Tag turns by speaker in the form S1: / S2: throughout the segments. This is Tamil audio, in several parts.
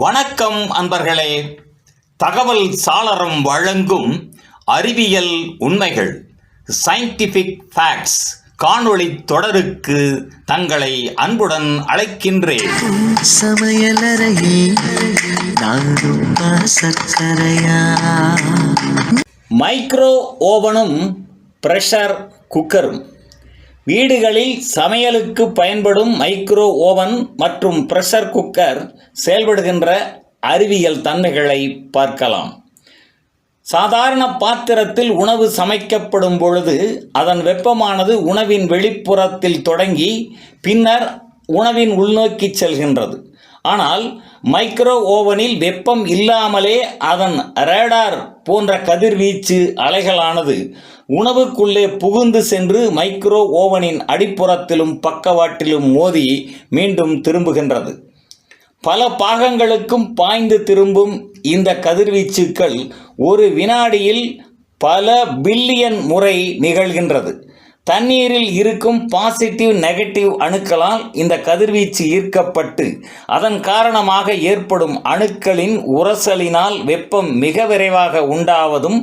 S1: வணக்கம் அன்பர்களே. தகவல் சாளரம் வழங்கும் அறிவியல் உண்மைகள் சயின்டிஃபிக் ஃபேக்ட்ஸ் காணொளி தொடருக்கு தங்களை அன்புடன் அழைக்கின்றேன்.
S2: சமையலறையில்
S1: மைக்ரோ ஓவனும் ப்ரெஷர் குக்கரும் வீடுகளில் சமையலுக்கு பயன்படும் மைக்ரோ ஓவன் மற்றும் ப்ரெஷர் குக்கர் செயல்படுகின்ற அறிவியல் தன்மைகளை பார்க்கலாம். சாதாரண பாத்திரத்தில் உணவு சமைக்கப்படும் பொழுது அதன் வெப்பமானது உணவின் வெளிப்புறத்தில் தொடங்கி பின்னர் உணவின் உள்நோக்கி செல்கின்றது. ஆனால் மைக்ரோ ஓவனில் வெப்பம் இல்லாமலே அதன் ரேடார் போன்ற கதிர்வீச்சு அலைகளானது உணவுக்குள்ளே புகுந்து சென்று மைக்ரோ ஓவனின் அடிப்புறத்திலும் பக்கவாட்டிலும் மோதி மீண்டும் திரும்புகின்றது. பல பாகங்களுக்கும் பாய்ந்து திரும்பும் இந்த கதிர்வீச்சுக்கள் ஒரு வினாடியில் பல பில்லியன் முறை நிகழ்கின்றது. தண்ணீரில் இருக்கும் பாசிட்டிவ் நெகட்டிவ் அணுக்களால் இந்த கதிர்வீச்சு ஈர்க்கப்பட்டு அதன் காரணமாக ஏற்படும் அணுக்களின் உரசலினால் வெப்பம் மிக விரைவாக உண்டாவதும்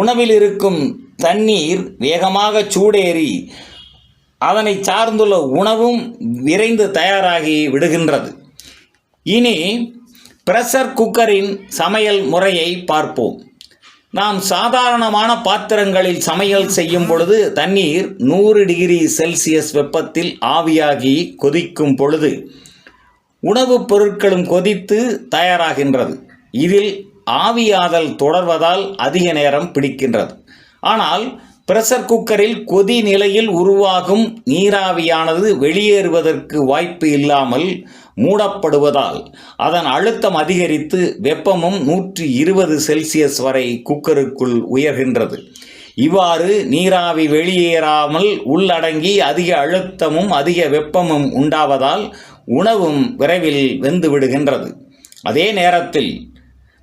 S1: உணவில் இருக்கும் தண்ணீர் வேகமாக சூடேறி அதனை சார்ந்துள்ள உணவும் விரைந்து தயாராகி விடுகின்றது. இனி பிரஷர் குக்கரின் சமையல் முறையை பார்ப்போம். நாம் சாதாரணமான பாத்திரங்களில் சமையல் செய்யும் பொழுது தண்ணீர் நூறு டிகிரி செல்சியஸ் வெப்பத்தில் ஆவியாகி கொதிக்கும் பொழுது உணவுப் பொருட்களும் கொதித்து தயாராகின்றது. இதில் ஆவியாதல் தொடர்வதால் அதிக நேரம் பிடிக்கின்றது. ஆனால் பிரஷர் குக்கரில் கொதி நிலையில் உருவாகும் நீராவியானது வெளியேறுவதற்கு வாய்ப்பு இல்லாமல் மூடப்படுவதால் அதன் அழுத்தம் அதிகரித்து வெப்பமும் நூற்றி இருபது செல்சியஸ் வரை குக்கருக்குள் உயர்கின்றது. இவ்வாறு நீராவி வெளியேறாமல் உள்ளடங்கி அதிக அழுத்தமும் அதிக வெப்பமும் உண்டாவதால் உணவும் விரைவில் வெந்து விடுகின்றது அதே நேரத்தில்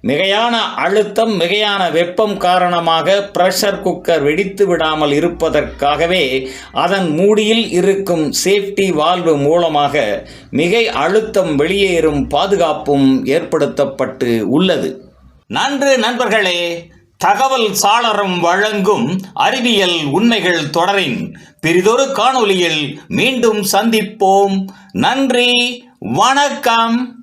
S1: மிகையான அழுத்தம் மிகையான வெப்பம் காரணமாக ப்ரெஷர் குக்கர் வெடித்து விடாமல் இருப்பதற்காகவே அதன் மூடியில் இருக்கும் சேஃப்டி வால்வு மூலமாக மிகை அழுத்தம் வெளியேறும் பாதுகாப்பும் ஏற்படுத்தப்பட்டு உள்ளது. நன்று நண்பர்களே தகவல் சாளரம் வழங்கும் அறிவியல் உண்மைகள் தொடரின் பிரிதொரு காணொளியில் மீண்டும் சந்திப்போம். நன்றி வணக்கம்.